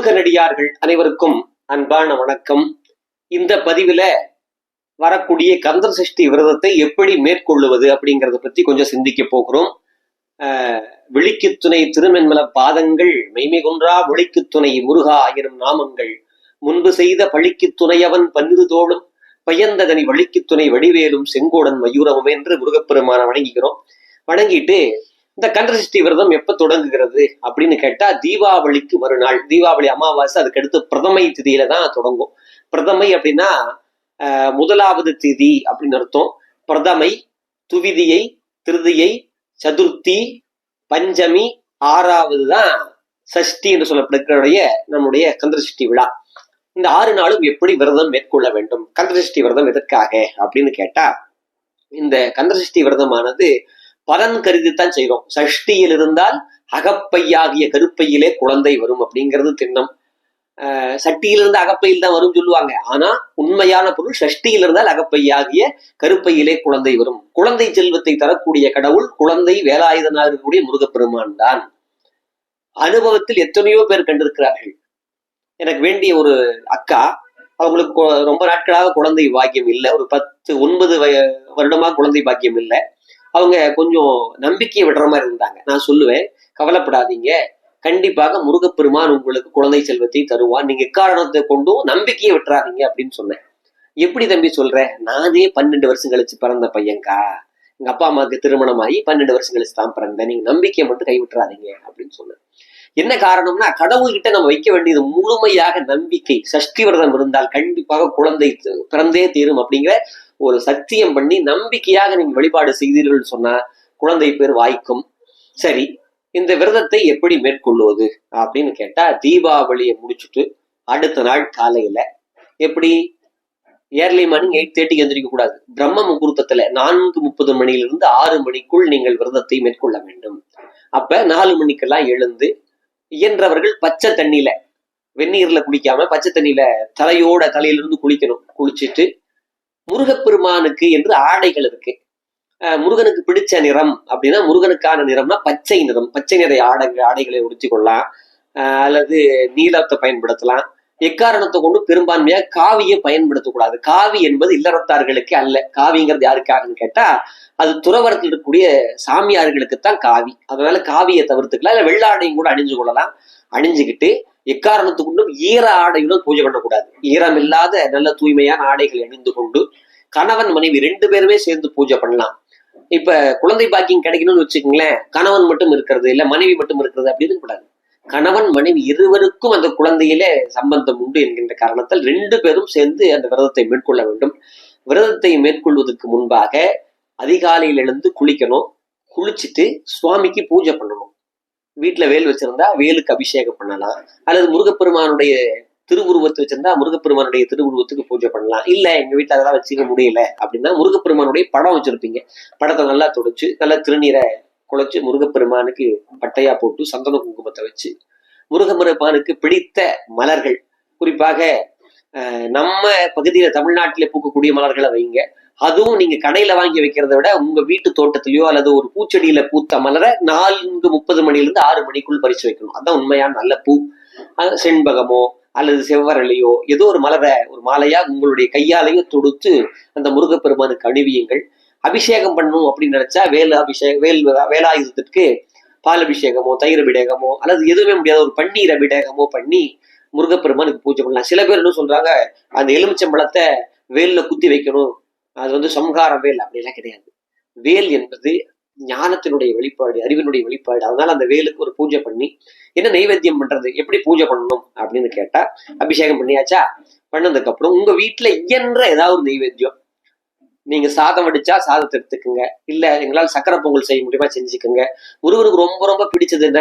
முருகனடியார்கள் அனைவருக்கும் அன்பான வணக்கம். இந்த பதிவில் வரக்கூடிய கந்தர் சஷ்டி விரதத்தை எப்படி மேற்கொள்ளுவது அப்படிங்கிறத பற்றி கொஞ்சம் சிந்திக்க போகிறோம். விழிக்கு துணை திருமென்மல பாதங்கள் மெய்மிகுன்றா விழிக்கு துணை முருகா எனும் நாமங்கள் முன்பு செய்த பழிக்கு துணையவன் பன்னிரு தோளும் பயந்தகனி வழிக்கு துணை வடிவேலும் செங்கோடன் மயூரமும் என்று முருகப்பெருமான வணங்கிக்கிறோம். வணங்கிட்டு இந்த கந்தசஷ்டி விரதம் எப்ப தொடங்குகிறது அப்படின்னு கேட்டா தீபாவளிக்கு மறுநாள். தீபாவளி அமாவாசை அதுக்கு அடுத்து பிரதமை திதியில தான் தொடங்கும். பிரதமை அப்படின்னா முதலாவது திதி அப்படின்னு அர்த்தம். பிரதமை துவிதியை திருதியை சதுர்த்தி பஞ்சமி ஆறாவது தான் சஷ்டி என்று சொல்லப்படுகிற நம்முடைய கந்தசஷ்டி விழா. இந்த ஆறு நாளும் எப்படி விரதம் மேற்கொள்ள வேண்டும்? கந்தசஷ்டி விரதம் எதற்காக அப்படின்னு கேட்டா இந்த கந்தசஷ்டி விரதமானது பலன் கருதித்தான் செய்கிறோம். சஷ்டியில் இருந்தால் அகப்பையாகிய கருப்பையிலே குழந்தை வரும் அப்படிங்கிறது திண்ணம். ஆஹ் சட்டியிலிருந்து அகப்பையில் தான் வரும் சொல்லுவாங்க. ஆனா உண்மையான பொருள் சஷ்டியில் இருந்தால் அகப்பையாகிய கருப்பையிலே குழந்தை வரும். குழந்தை செல்வத்தை தரக்கூடிய கடவுள் குழந்தை வேலாயுதனாக இருக்கக்கூடிய முருகப்பெருமான் தான். அனுபவத்தில் எத்தனையோ பேர் கண்டிருக்கிறார்கள். எனக்கு வேண்டிய ஒரு அக்கா அவங்களுக்கு ரொம்ப நாட்களாக குழந்தை பாக்கியம் இல்லை. ஒரு பத்து ஒன்பது வய- வருடமா குழந்தை பாக்கியம் இல்லை. அவங்க கொஞ்சம் நம்பிக்கையை விடுற மாதிரி இருந்தாங்க. நான் சொல்லுவேன் கவலைப்படாதீங்க. கண்டிப்பாக முருகப்பெருமான் உங்களுக்கு குழந்தை செல்வத்தை தருவான் நீங்க எக்காரணத்தை கொண்டும் நம்பிக்கையை விட்டுறாதீங்க அப்படின்னு சொன்னேன். எப்படி தம்பி சொல்ற? நானே பன்னெண்டு வருஷம் கழிச்சு பிறந்த பையன்கா எங்க அப்பா அம்மாவுக்கு திருமணம் ஆகி பன்னெண்டு வருஷம் கழிச்சு தான் பிறந்தேன். நீங்க நம்பிக்கையை மட்டும் கைவிட்டுறாதீங்க அப்படின்னு சொன்னேன். என்ன காரணம்னா கடவுள்கிட்ட நம்ம வைக்க வேண்டியது முழுமையாக நம்பிக்கை. சஷ்டி விரதம் இருந்தால் கண்டிப்பாக குழந்தை பிறந்தே தீரும் அப்படிங்கிற ஒரு சத்தியம் பண்ணி நம்பிக்கையாக நீங்க வழிபாடு செய்தீர்கள் சொன்னா குழந்தை பேர் வாய்க்கும். சரி இந்த விரதத்தை எப்படி மேற்கொள்வது அப்படின்னு கேட்டா தீபாவளியை முடிச்சுட்டு அடுத்த நாள் காலையில எப்படி? ஏர்லி மார்னிங் எயிட் தேர்ட்டிக்கு எந்திரிக்க கூடாது. பிரம்ம முகூர்த்தத்துல நான்கு முப்பது மணியிலிருந்து ஆறு மணிக்குள் நீங்கள் விரதத்தை மேற்கொள்ள வேண்டும். அப்ப நாலு மணிக்கெல்லாம் எழுந்து இயன்றவர்கள் பச்சை தண்ணியில வெந்நீர்ல குளிக்காம பச்சை தண்ணியில தலையோட தலையிலிருந்து குளிக்கணும். குளிச்சுட்டு முருகப்பெருமானுக்கு என்று ஆடைகள் இருக்கு. முருகனுக்கு பிடிச்ச நிறம் அப்படின்னா முருகனுக்கான நிறம்னா பச்சை நிறம். பச்சை நிற ஆடை ஆடைகளை உடுத்தி கொள்ளலாம். அல்லது நீலத்தை பயன்படுத்தலாம். எக்காரணத்தை கொண்டு பெரும்பான்மையா காவியை பயன்படுத்தக்கூடாது. காவி என்பது இல்லறத்தார்களுக்கு அல்ல. காவிங்கிறது யாருக்காகன்னு கேட்டா அது துறவரத்தில் இருக்கக்கூடிய சாமியார்களுக்கு தான் காவி. அதனால காவியை தவிர்த்துக்கலாம். இல்ல வெள்ளாடையும் கூட அணிஞ்சு கொள்ளலாம். அணிஞ்சுக்கிட்டு எக்காரணத்துக்குள்ளும் ஈர ஆடையுடன் பூஜை பண்ணக்கூடாது. ஈரம் இல்லாத நல்ல தூய்மையான ஆடைகள் அணிந்து கொண்டு கணவன் மனைவி ரெண்டு பேருமே சேர்ந்து பூஜை பண்ணலாம். இப்ப குழந்தை பாக்கியம் கிடைக்கணும்னு வச்சுக்கோங்களேன் கணவன் மட்டும் இருக்கிறது இல்ல மனைவி மட்டும் இருக்கிறது அப்படின்னு கூடாது கணவன் மனைவி இருவருக்கும் அந்த குழந்தையிலே சம்பந்தம் உண்டு என்கின்ற காரணத்தால் ரெண்டு பேரும் சேர்ந்து அந்த விரதத்தை மேற்கொள்ள வேண்டும். விரதத்தை மேற்கொள்வதற்கு முன்பாக அதிகாலையில் எழுந்து குளிக்கணும் குளிச்சுட்டு சுவாமிக்கு பூஜை பண்ணணும். வீட்டுல வேல் வச்சிருந்தா வேலுக்கு அபிஷேகம் பண்ணலாம். அல்லது முருகப்பெருமானுடைய திருவுருவத்தை வச்சிருந்தா முருகப்பெருமானுடைய திருவுருவத்துக்கு பூஜை பண்ணலாம். இல்ல எங்க வீட்டுல அதெல்லாம் வச்சுக்க முடியல அப்படின்னா முருகப்பெருமானுடைய படம் வச்சிருப்பீங்க. படத்தை நல்லா துடைச்சு நல்லா திருநீரை குழைச்சு முருகப்பெருமானுக்கு பட்டையா போட்டு சந்தன குங்குமத்தை வச்சு முருகப்பெருமானுக்கு பிடித்த மலர்கள். குறிப்பாக நம்ம பகுதியில தமிழ்நாட்டிலே பூக்கக்கூடிய மலர்களை வைங்க. அதுவும் நீங்க கடையில வாங்கி வைக்கிறத விட உங்க வீட்டு தோட்டத்திலயோ அல்லது ஒரு பூச்செடியில பூத்த மலரை நான்கு முப்பது மணிலிருந்து ஆறு மணிக்குள் பறிச்சு வைக்கணும். அதான் உண்மையான நல்ல பூ. செண்பகமோ அல்லது செவ்வரளியோ ஏதோ ஒரு மலரை ஒரு மாலையா உங்களுடைய கையாலையோ தொடுத்து அந்த முருகப்பெருமானுக்கு அணிவியுங்கள். அபிஷேகம் பண்ணணும் அப்படின்னு நினைச்சா வேல் அபிஷேக வேல் வேலாயுதத்திற்கு பால் அபிஷேகமோ தயிர் அபிடேகமோ அல்லது எதுவுமே முடியாத ஒரு பன்னீர் அபிடேகமோ பண்ணி முருகப்பெருமானுக்கு பூஜை பண்ணலாம். சில பேர் என்ன சொல்றாங்க அந்த எலுமிச்சம்பழத்தை வேல்ல குத்தி வைக்கணும். அது வந்து சம்ஹார வேல் அப்படிலாம் கிடையாது. வேல் என்பது ஞானத்தினுடைய வெளிப்பாடு அறிவினுடைய வெளிப்பாடு. அதனால அந்த வேலுக்கு ஒரு பூஜை பண்ணி என்ன நைவேத்தியம் பண்றது எப்படி பூஜை பண்ணணும் அப்படின்னு கேட்டா அபிஷேகம் பண்ணியாச்சா? பண்ணதுக்கு அப்புறம் உங்க வீட்டுல இயன்ற ஏதாவது ஒரு நைவேத்தியம். நீங்க சாதம் வடிச்சா சாதத்தை எடுத்துக்கோங்க. இல்ல எங்களால் சக்கரை பொங்கல் செய்ய முடியுமா செஞ்சுக்கோங்க. முருகனுக்கு ரொம்ப ரொம்ப பிடிச்சது என்ன?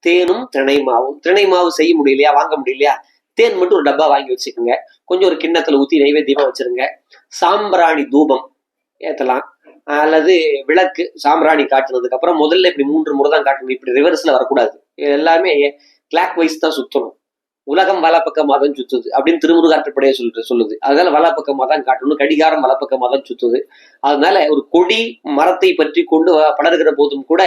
தேனும் திணை மாவும் திணை மாவு செய்ய முடியலையா வாங்க முடியலையா? தேன் மட்டும் ஒரு டப்பா வாங்கி வச்சுக்கோங்க. கொஞ்சம் ஒரு கிண்ணத்துல ஊத்தி நைவேத்தியமா வச்சிருங்க. சாம்பிராணி தூபம் ஏத்தலாம். அல்லது விளக்கு சாம்பிராணி காட்டுனதுக்கு அப்புறம் முதல்ல இப்படி மூன்று முறை தான் காட்டணும். இப்படி ரிவர்ஸ்ல வரக்கூடாது. இது எல்லாமே கிளாக் வைஸ் தான் சுத்தணும். உலகம் வலப்பக்கமாக தான் சுத்துது அப்படின்னு திருமுருகாற்றுப்படையே சொல்லிட்டு சொல்லுது. அதனால வலப்பக்கமாக தான் காட்டணும். கடிகாரம் வலப்பக்கமாக தான் சுத்துது. அதனால ஒரு கொடி மரத்தை பற்றி கொண்டு வ- படர்கிற போதும் கூட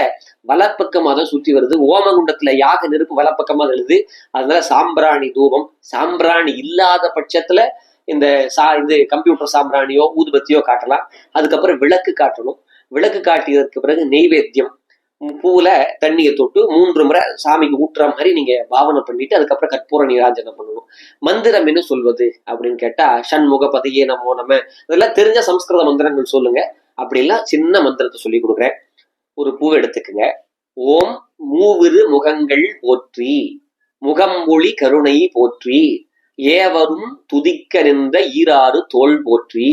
வலப்பக்கமாக தான் சுத்தி வருது. ஓமகுண்டத்துல யாக நெருப்பு வலப்பக்கமாக எழுது அதனால சாம்பிராணி தூபம் சாம்பிராணி இல்லாத பட்சத்துல இந்த சா இது கம்ப்யூட்டர் சாம்பிராணியோ ஊதுபத்தியோ காட்டலாம். அதுக்கப்புறம் விளக்கு காட்டணும். விளக்கு காட்டியதற்கு பிறகு நெய்வேத்தியம். பூவில் தண்ணியை தொட்டு மூன்று முறை சாமிக்கு ஊட்டுற மாதிரி நீங்க பாவனை பண்ணிட்டு அதுக்கப்புறம் கற்பூர நீராஞ்சனம் பண்ணணும். மந்திரம் என்ன சொல்வது அப்படின்னு கேட்டா ஷண்முக பதியே நம்ம நம்ம இதெல்லாம் தெரிஞ்ச சம்ஸ்கிருத மந்திரங்கள் சொல்லுங்க. அப்படிலாம் சின்ன மந்திரத்தை சொல்லி கொடுக்குறேன். ஒரு பூவை எடுத்துக்கங்க. ஓம் மூவிரு முகங்கள் போற்றி. முகம்பொழி கருணை போற்றி. ஏவரும் துதிக்க நின்ற ஈராறு தோள் போற்றி.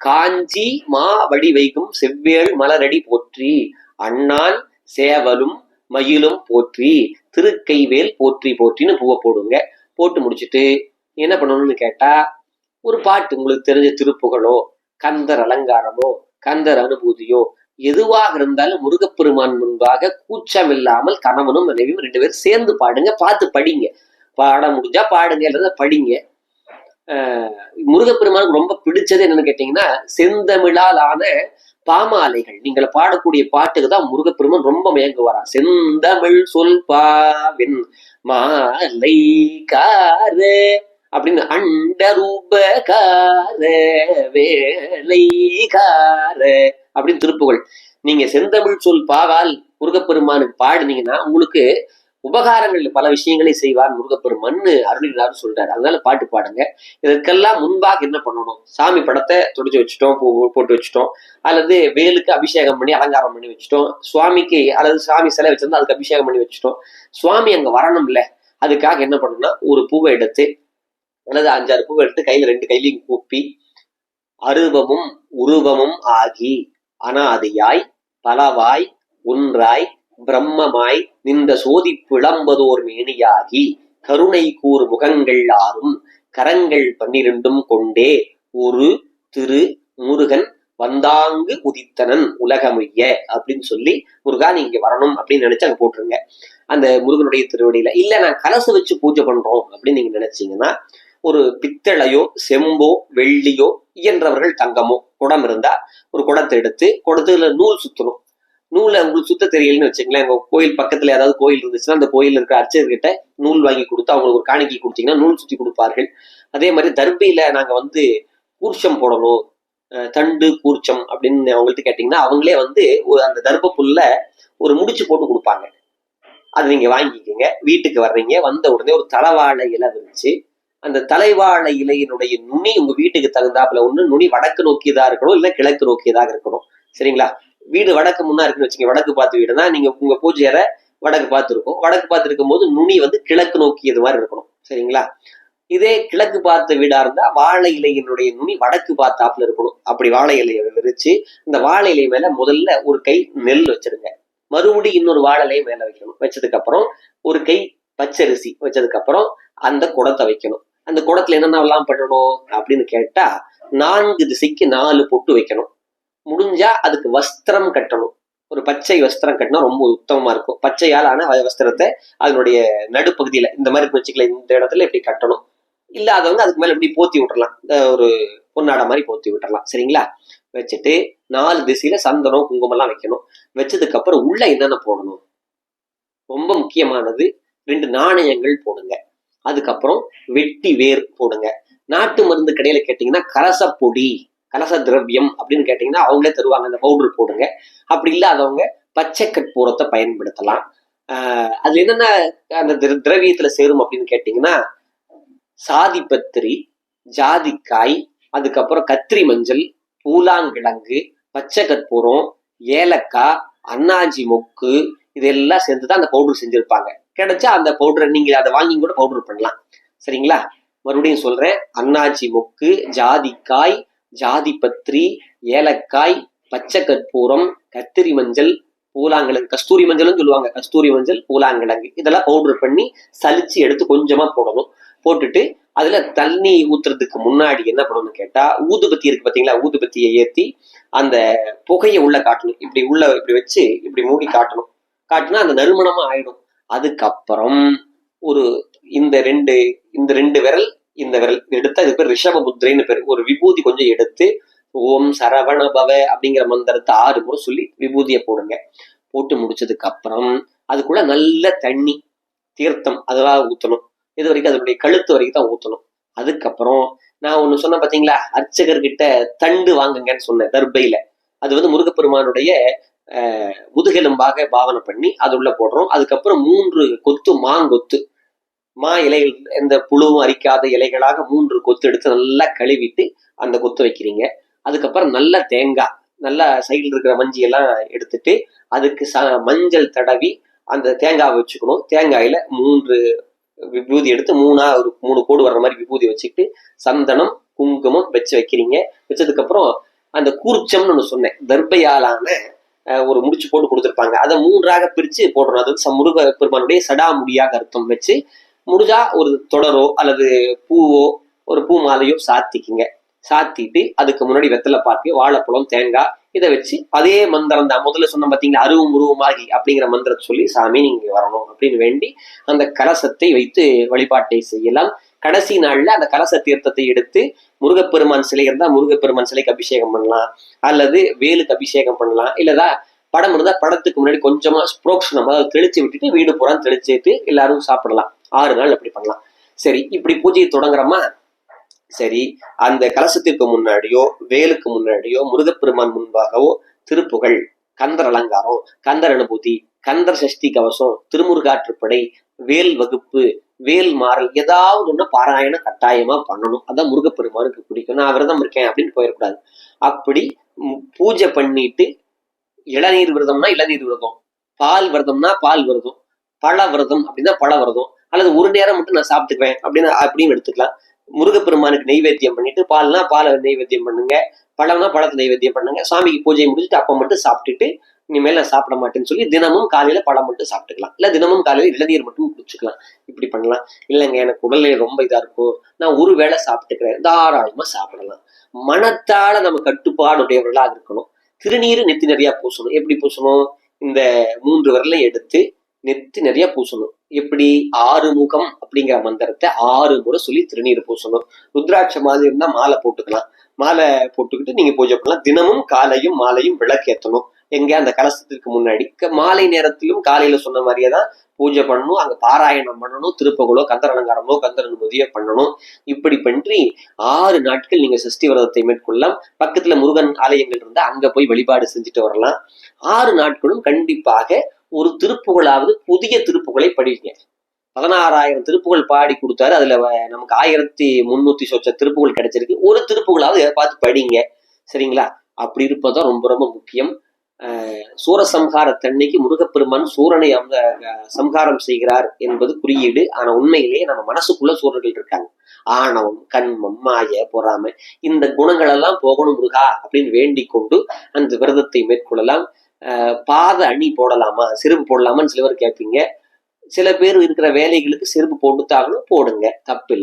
காஞ்சி மா வடி வைக்கும் செவ்வேள் மலரடி போற்றி. அண்ணான் சேவலும் மயிலும் போற்றி திருக்கைவேல் போற்றி போற்றின்னு பூவை போடுங்க. போட்டு முடிச்சுட்டு என்ன பண்ணணும்னு கேட்டா ஒரு பாட்டு உங்களுக்கு தெரிஞ்ச திருப்புகழோ கந்தர் அலங்காரமோ கந்தர் அனுபூதியோ எதுவாக இருந்தாலும் முருகப்பெருமான் முன்பாக கூச்சம் இல்லாமல் கணவனும் மனைவியும் ரெண்டு பேரும் சேர்ந்து பாடுங்க பார்த்து படிங்க. பாட முடிஞ்சா பாடுங்க இல்லாத படிங்க. ஆஹ் முருகப்பெருமானுக்கு ரொம்ப பிடிச்சது என்னன்னு கேட்டீங்கன்னா செந்தமிழால் ஆன பாமாலைகள். நீங்கள் பாடக்கூடிய பாட்டுக்கு தான் முருகப்பெருமன் ரொம்ப மயங்குவாரா செந்தமிழ் சொல் பாவின் மாலை காரே அப்படின்னு அண்டரூபகார வேலைகார அப்படின்னு திருப்புகள் நீங்க செந்தமிழ் சொல் பாவால் முருகப்பெருமானுக்கு பாடுனீங்கன்னா உங்களுக்கு உபகாரங்கள் பல விஷயங்களை செய்வார் முருகப்பெருமான்னு அருளினார் சொல்றாரு. அதனால பாட்டு பாடுங்க. இதற்கெல்லாம் முன்பாக என்ன பண்ணணும்? சாமி படத்தை துடிச்சு வச்சுட்டோம் பூ போட்டு வச்சுட்டோம். அல்லது வேலுக்கு அபிஷேகம் பண்ணி அலங்காரம் பண்ணி வச்சுட்டோம். சுவாமிக்கு அல்லது சாமி சிலை வச்சிருந்தா அதுக்கு அபிஷேகம் பண்ணி வச்சுட்டோம். சுவாமி அங்க வரணும்ல. அதுக்காக என்ன பண்ணணும்னா ஒரு பூவை எடுத்து அல்லது அஞ்சாறு பூவை எடுத்து கையில ரெண்டு கையிலையும் கூப்பி அருவமும் உருவமும் ஆகி அனாதியாய் பலவாய் ஒன்றாய் பிரம்மமாய் நின்ற சோதி பிளம்பதோர் மேனியாகி கருணை கூர் முகங்கள் ஆறும் கரங்கள் பன்னிரண்டும் கொண்டே ஒரு திரு முருகன் வந்தாங்கு உதித்தனன் உலகமைய அப்படின்னு சொல்லி முருகா நீ இங்க வரணும் அப்படின்னு நினைச்சு அங்க போட்டுருங்க. அந்த முருகனுடைய திருவடியில இல்ல நான் கலசு வச்சு பூஜை பண்றோம் அப்படின்னு நீங்க நினைச்சீங்கன்னா ஒரு பித்தளையோ செம்போ வெள்ளியோ இயன்றவர்கள் தங்கமோ குடம் இருந்தா ஒரு குடத்தை எடுத்து குடத்துல நூல் சுத்தணும். நூலை உங்களுக்கு சுத்த தெரியலன்னு வச்சுங்களேன் உங்க கோயில் பக்கத்துல ஏதாவது கோயில் இருந்துச்சுன்னா அந்த கோயில் இருக்கிற அர்ச்சகர்கிட்ட நூல் வாங்கி கொடுத்து அவங்களுக்கு ஒரு காணிக்கை கொடுத்தீங்கன்னா நூல் சுத்தி கொடுப்பார்கள். அதே மாதிரி தர்பியில நாங்க வந்து கூர்ச்சம் போடணும். தண்டு கூர்ச்சம் அப்படின்னு அவங்கள்ட்ட கேட்டீங்கன்னா அவங்களே வந்து ஒரு அந்த தர்ப புல்ல ஒரு முடிச்சு போட்டு கொடுப்பாங்க. அதை நீங்க வாங்கிக்கோங்க. வீட்டுக்கு வர்றீங்க. வந்த உடனே ஒரு தலைவாழை இலை இருந்துச்சு அந்த தலைவாழை இலையினுடைய நுனி உங்க வீட்டுக்கு தகுந்தாப்புல ஒண்ணு நுனி வடக்கு நோக்கியதா இருக்கணும் இல்ல கிழக்கு நோக்கியதாக இருக்கணும். சரிங்களா? வீடு வடக்கு முன்னா இருக்குன்னு வச்சுங்க வடக்கு பார்த்து வீடுனா நீங்க உங்க பூஜை அறை வடக்கு பார்த்து இருக்கும் வடக்கு பார்த்து இருக்கும் போது நுனி வந்து கிழக்கு நோக்கி இது மாதிரி இருக்கணும். சரிங்களா? இதே கிழக்கு பார்த்த வீடா இருந்தா வாழை இலையினுடைய நுனி வடக்கு பார்த்தாப்புல இருக்கணும். அப்படி வாழை இலையை விரிச்சு இந்த வாழை இலை மேல முதல்ல ஒரு கை நெல் வச்சிருங்க. மறுபடி இன்னொரு வாழை இலையை மேல வைக்கணும். வச்சதுக்கு அப்புறம் ஒரு கை பச்சரிசி வச்சதுக்கு அப்புறம் அந்த குடத்தை வைக்கணும். அந்த குடத்துல என்னென்னலாம் பண்ணணும் அப்படின்னு கேட்டா நான்கு திசைக்கு நாலு பொட்டு வைக்கணும். முடிஞ்சா அதுக்கு வஸ்திரம் கட்டணும். ஒரு பச்சை வஸ்திரம் கட்டினா ரொம்ப உத்தமமா இருக்கும். பச்சையால் ஆன வஸ்திரத்தை அதனுடைய நடுப்பகுதியில இந்த மாதிரி வச்சுக்கல இந்த இடத்துல இப்படி கட்டணும். இல்லாதவங்க அதுக்கு மேல இப்படி போத்தி விட்டுறலாம். இந்த ஒரு பொன்னாடை மாதிரி போத்தி விட்டுறலாம். சரிங்களா? வச்சுட்டு நாலு திசையில சந்தனம் குங்குமம் எல்லாம் வைக்கணும். வச்சதுக்கு அப்புறம் உள்ள என்னென்ன போடணும்? ரொம்ப முக்கியமானது ரெண்டு நாணயங்கள் போடுங்க. அதுக்கப்புறம் வெட்டி வேர் போடுங்க. நாட்டு மருந்து கடையில கேட்டீங்கன்னா கரசப்பொடி. கலச திரவியம் அப்படின்னு கேட்டீங்கன்னா அவங்களே தருவாங்க. அந்த பவுடர் போடுங்க. அப்படி இல்லாதவங்க பச்சை கற்பூரத்தை பயன்படுத்தலாம். அது என்னென்ன அந்த திர- திரவியத்தில் சேரும் அப்படின்னு கேட்டிங்கன்னா சாதிப்பத்திரி ஜாதிக்காய் அதுக்கப்புறம் கத்திரி மஞ்சள் பூலாங்கிழங்கு பச்சை கற்பூரம் ஏலக்காய் அன்னாச்சி மொக்கு இதெல்லாம் சேர்ந்து தான் அந்த பவுடர் செஞ்சுருப்பாங்க. கிடைச்சா அந்த பவுடரை நீங்கள் அதை வாங்கி கூட பவுடர் பண்ணலாம். சரிங்களா? மறுபடியும் சொல்கிறேன் அண்ணாச்சி மொக்கு ஜாதிக்காய் ஜாதிபத்திரி ஏலக்காய் பச்சை கற்பூரம் கத்திரி மஞ்சள் பூலாங்கிழங்கு கஸ்தூரி மஞ்சள்னு சொல்லுவாங்க. கஸ்தூரி மஞ்சள் பூலாங்கிழங்கு. இதெல்லாம் பவுடர் பண்ணி சலிச்சு எடுத்து கொஞ்சமா போடணும். போட்டுட்டு அதுல தண்ணி ஊத்துறதுக்கு முன்னாடி என்ன பண்ணணும்னு கேட்டா ஊதுபத்தி இருக்கு பாத்தீங்களா? ஊதுபத்தியை ஏத்தி அந்த புகையை உள்ள காட்டணும். இப்படி உள்ள இப்படி வச்சு இப்படி மூடி காட்டணும். காட்டினா அந்த நறுமணமா ஆயிடும். அதுக்கப்புறம் ஒரு இந்த ரெண்டு இந்த ரெண்டு விரல் இந்த விரல் எடுத்து இது பேர் ரிஷப முத்திரைன்னு பேர். ஒரு விபூதி கொஞ்சம் எடுத்து ஓம் சரவண பவ அப்படிங்கிற மந்திரத்தை ஆறு முறை சொல்லி விபூதியை போடுங்க. போட்டு முடிச்சதுக்கு அப்புறம் அதுக்குள்ள நல்ல தண்ணி தீர்த்தம் அதெல்லாம் ஊற்றணும் இது வரைக்கும் அதனுடைய கழுத்து வரைக்கும் தான் ஊற்றணும் அதுக்கப்புறம் நான் ஒன்று சொன்னேன் பார்த்தீங்களா அர்ச்சகர்கிட்ட தண்டு வாங்குங்கன்னு சொன்னேன் தர்பையில. அது வந்து முருகப்பெருமானுடைய முதுகெலும்பாக பாவனை பண்ணி அது உள்ள போடுறோம். அதுக்கப்புறம் மூன்று கொத்து மாங்கொத்து. மா இலைகள் எந்த புழுவும் அரிக்காத இலைகளாக மூன்று கொத்து எடுத்து நல்லா கழுவிட்டு அந்த கொத்து வைக்கிறீங்க. அதுக்கப்புறம் நல்ல தேங்காய் நல்லா சைடில் இருக்கிற மஞ்சியெல்லாம் எடுத்துட்டு அதுக்கு ச மஞ்சள் தடவி அந்த தேங்காவை வச்சுக்கணும். தேங்காயில மூன்று விபூதி எடுத்து மூணா ஒரு மூணு கோடு வர்ற மாதிரி விபூதி வச்சுக்கிட்டு சந்தனம் குங்குமம் வச்சு வைக்கிறீங்க. வச்சதுக்கப்புறம் அந்த கூர்ச்சம்னு ஒன்று சொன்னேன். தர்பையாலான ஒரு முடிச்சு போட்டு கொடுத்துருப்பாங்க. அதை மூன்றாக பிரித்து போடுறோம். அது வந்து முருக பெருமானுடைய சடாமுடியாக அர்த்தம் வச்சு முடிஞ்சா ஒரு தொடரோ அல்லது பூவோ ஒரு பூ மாலையோ சாத்திக்குங்க. சாத்திட்டு அதுக்கு முன்னாடி வெத்தலை பாத்தி வாழைப்பழம் தேங்காய் இதை வச்சு அதே மந்திரம் தான். முதல்ல சொன்ன பார்த்தீங்களா அருவும் உருவமாகி அப்படிங்கிற மந்திரத்தை சொல்லி சாமி நீங்க வரணும் அப்படின்னு வேண்டி அந்த கலசத்தை வைத்து வழிபாட்டை செய்யலாம். கடைசி நாள்ல அந்த கலச தீர்த்தத்தை எடுத்து முருகப்பெருமான் சிலை இருந்தால் முருகப்பெருமான் சிலைக்கு அபிஷேகம் பண்ணலாம். அல்லது வேலுக்கு அபிஷேகம் பண்ணலாம். இல்லதா படம் இருந்தால் படத்துக்கு முன்னாடி கொஞ்சமா நம்ம அதை தெளிச்சு விட்டுட்டு வீடு பூரா தெளிச்சுட்டு எல்லாரும் சாப்பிடலாம். ஆறு நாள் அப்படி பண்ணலாம். சரி இப்படி பூஜையை தொடங்குறோமா? சரி அந்த கலசத்திற்கு முன்னாடியோ வேலுக்கு முன்னாடியோ முருகப்பெருமான் முன்பாகவோ திருப்புகழ் கந்தர் அலங்காரம் கந்தர் அனுபூதி கந்தர் சஷ்டி கவசம் திருமுருகாற்றுப்படை வேல் வகுப்பு வேல் மாறல் ஏதாவது ஒன்று பாராயணம் கட்டாயமா பண்ணணும். அதான் முருகப்பெருமானுக்கு பிடிக்கும். நான் விரதம் இருக்கேன் அப்படின்னு போயிடக்கூடாது. அப்படி பூஜை பண்ணிட்டு இளநீர் விரதம்னா இளநீர் விரதம். பால் விரதம்னா பால் விரதம். பழ விரதம் அப்படின்னா பழ விரதம். அல்லது ஒரு நேரம் மட்டும் நான் சாப்பிட்டுக்குவேன் அப்படின்னு அப்படின்னு எடுத்துக்கலாம். முருகப்பெருமானுக்கு நெய்வேத்தியம் பண்ணிட்டு பால்னா பாலை நெய்வேத்தியம் பண்ணுங்க. பழம்னா பழத்தை நெய்வேத்தியம் பண்ணுங்க. சாமிக்கு பூஜை முடிச்சுட்டு அப்போ மட்டும் சாப்பிட்டுட்டு இனிமேல் நான் சாப்பிட மாட்டேன்னு சொல்லி தினமும் காலையில பழம் மட்டும் சாப்பிட்டுக்கலாம். இல்ல தினமும் காலையில இளநீர் மட்டும் குடிச்சுக்கலாம். இப்படி பண்ணலாம். இல்லைங்க எனக்கு உடல்நிலை ரொம்ப இதா இருக்கும் நான் ஒரு வேளை சாப்பிட்டுக்கிறேன். தாராளமா சாப்பிடலாம். மனத்தால நம்ம கட்டுப்பாடுடையவர்களாக இருக்கணும். திருநீர் நெத்தி நிறையா பூசணும். எப்படி பூசணும்? இந்த மூன்று விரலை எடுத்து நெத்தி நிறையா பூசணும். எப்படி? ஆறுமுகம் அப்படிங்கிற மந்திரத்தை ஆறு முறை சொல்லி திருநீர் பூசணும். ருத்ராட்ச மாதிரி இருந்தால் மாலை போட்டுக்கலாம். மாலை போட்டுக்கிட்டு நீங்கள் பூஜை பண்ணலாம். தினமும் காலையும் மாலையும் விளக்கேற்றணும். எங்க அந்த கலசத்திற்கு முன்னாடி. மாலை நேரத்திலும் காலையில சொன்ன மாதிரியே தான் பூஜை பண்ணணும் அங்க பாராயணம் பண்ணணும் திருப்பகுலோ கந்தர் அலங்காரமோ கந்தர் அனுமதியோ பண்ணணும். இப்படி பண்ணி ஆறு நாட்கள் நீங்க சஷ்டி விரதத்தை மேற்கொள்ளலாம். பக்கத்துல முருகன் ஆலயங்கள் இருந்தா அங்க போய் வழிபாடு செஞ்சுட்டு வரலாம். ஆறு நாட்களும் கண்டிப்பாக ஒரு திருப்புகழாவது புதிய திருப்புகளை படிங்க. பதினாறாயிரம் திருப்புகள் பாடி கொடுத்தாரு. அதுல நமக்கு ஆயிரத்தி முன்னூத்தி சொச்ச திருப்புகள் கிடைச்சிருக்கு. ஒரு திருப்புகளாவது எதை பார்த்து படிங்க. சரிங்களா? அப்படி இருப்பதுதான் ரொம்ப ரொம்ப முக்கியம். சூரசம்ஹாரத்தன்னைக்கு முருகப்பெருமான் சூரனை அந்த சம்ஹாரம் செய்கிறார் என்பது குறியீடு. ஆனா உண்மையிலேயே நம்ம மனசுக்குள்ள சூரர்கள் இருக்காங்க. ஆணவம் கண்மம் மாய பொறாமை இந்த குணங்கள் எல்லாம் போகணும் முருகா அப்படின்னு வேண்டிக் கொண்டு அந்த விரதத்தை மேற்கொள்ளலாம். பாத அணி போடலாமா? செருப்பு போடலாமான்னு சில பேர் கேட்பீங்க. சில பேர் இருக்கிற வேலைகளுக்கு செருப்பு போட்டுத்தாகணும் போடுங்க. தப்பு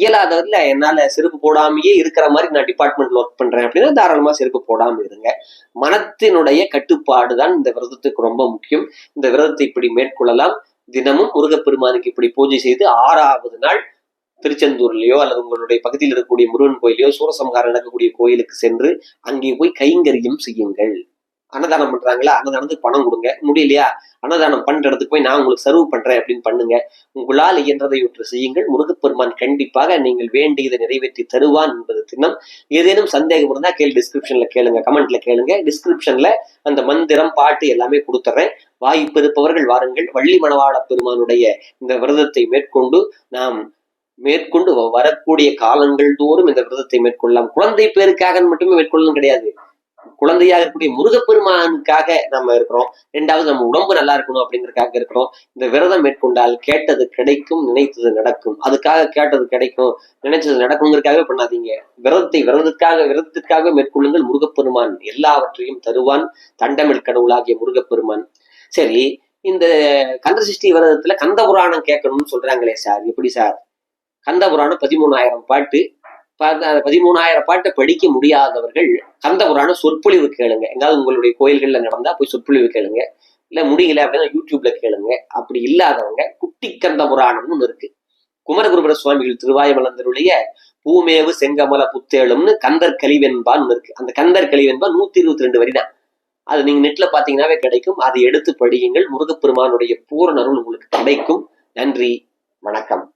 இயலாதவரில் என்னால் செருப்பு போடாமையே இருக்கிற மாதிரி நான் டிபார்ட்மெண்ட்ல ஒர்க் பண்ணுறேன் அப்படின்னா தாராளமாக செருப்பு போடாமல் இருங்க. மனத்தினுடைய கட்டுப்பாடு தான் இந்த விரதத்துக்கு ரொம்ப முக்கியம். இந்த விரதத்தை இப்படி மேற்கொள்ளலாம். தினமும் முருகப்பெருமானுக்கு இப்படி பூஜை செய்து ஆறாவது நாள் திருச்செந்தூர்லயோ அல்லது உங்களுடைய பகுதியில் இருக்கக்கூடிய முருகன் கோயிலையோ சூரசம்ஹாரம் நடக்கக்கூடிய கோயிலுக்கு சென்று அங்கே போய் கைங்கரியம் செய்யுங்கள். அன்னதானம் பண்றாங்களா? அன்னதானத்துக்கு பணம் கொடுங்க. முடியலையா? அன்னதானம் பண்ற இடத்துக்கு போய் நான் உங்களுக்கு சர்வ் பண்றேன் அப்படின்னு பண்ணுங்க. உங்களால் இயன்றதை ஒன்று செய்யுங்கள். முருகப்பெருமான் கண்டிப்பாக நீங்கள் வேண்டியதை நிறைவேற்றி தருவான் என்பது திண்ணம். ஏதேனும் சந்தேகம் இருந்தால் கேள்வி டிஸ்கிரிப்ஷன்ல கேளுங்க. கமெண்ட்ல கேளுங்க. டிஸ்கிரிப்ஷன்ல அந்த மந்திரம் பாட்டு எல்லாமே கொடுத்துட்றேன் வாய்ப்பு இருப்பவர்கள் வாருங்கள். வள்ளி மணவாள பெருமானுடைய இந்த விரதத்தை மேற்கொண்டு நாம் மேற்கொண்டு வ- வரக்கூடிய காலங்கள் தோறும் இந்த விரதத்தை மேற்கொள்ளலாம். குழந்தை பேருக்காக மட்டுமே மேற்கொள்ளணும் கிடையாது. குழந்தையாக இருக்கக்கூடிய முருகப்பெருமானுக்காக நம்ம இருக்கிறோம். ரெண்டாவது நம்ம உடம்பு நல்லா இருக்கணும் அப்படிங்கறதுக்காக இருக்கிறோம். இந்த விரதம் மேற்கொண்டால் கேட்டது கிடைக்கும் நினைத்தது நடக்கும். அதுக்காக கேட்டது கிடைக்கும் நினைச்சது நடக்குங்கிறதுக்காக பண்ணாதீங்க. விரதத்தை விரதத்துக்காக விரதத்திற்காக மேற்கொள்ளுங்கள். முருகப்பெருமான் எல்லாவற்றையும் தருவான். தண்டமிழ் கடவுளாகிய முருகப்பெருமான். சரி இந்த கந்தசிஷ்டி விரதத்துல கந்த புராணம் கேட்கணும்னு சொல்றாங்களே சார். எப்படி சார்? கந்த புராணம் பதிமூணாயிரம் பாட்டு. பதிமூணாயிரம் பாட்டை படிக்க முடியாதவர்கள் கந்த புராணம் சொற்பொழிவு கேளுங்க. எங்காவது உங்களுடைய கோயில்களில் நடந்தா போய் சொற்பொழிவு கேளுங்க. இல்ல முடியல அப்படின்னா யூடியூப்ல கேளுங்க. அப்படி இல்லாதவங்க குட்டி கந்த புராணம்னு ஒண்ணு இருக்கு. குமரகுருபர சுவாமிகள் திருவாயுமலந்தருடைய பூமேவு செங்கமல புத்தேளும்னு கந்தர் கலிவென்பான் இருக்கு. அந்த கந்தர் கலிவெண்பா நூத்தி இருபத்தி ரெண்டு வரி தான். அது நீங்க நெட்ல பாத்தீங்கன்னாவே கிடைக்கும். அதை எடுத்து படியுங்கள். முருகப்பெருமானுடைய பூரணருள் உங்களுக்கு கிடைக்கும் நன்றி. வணக்கம்.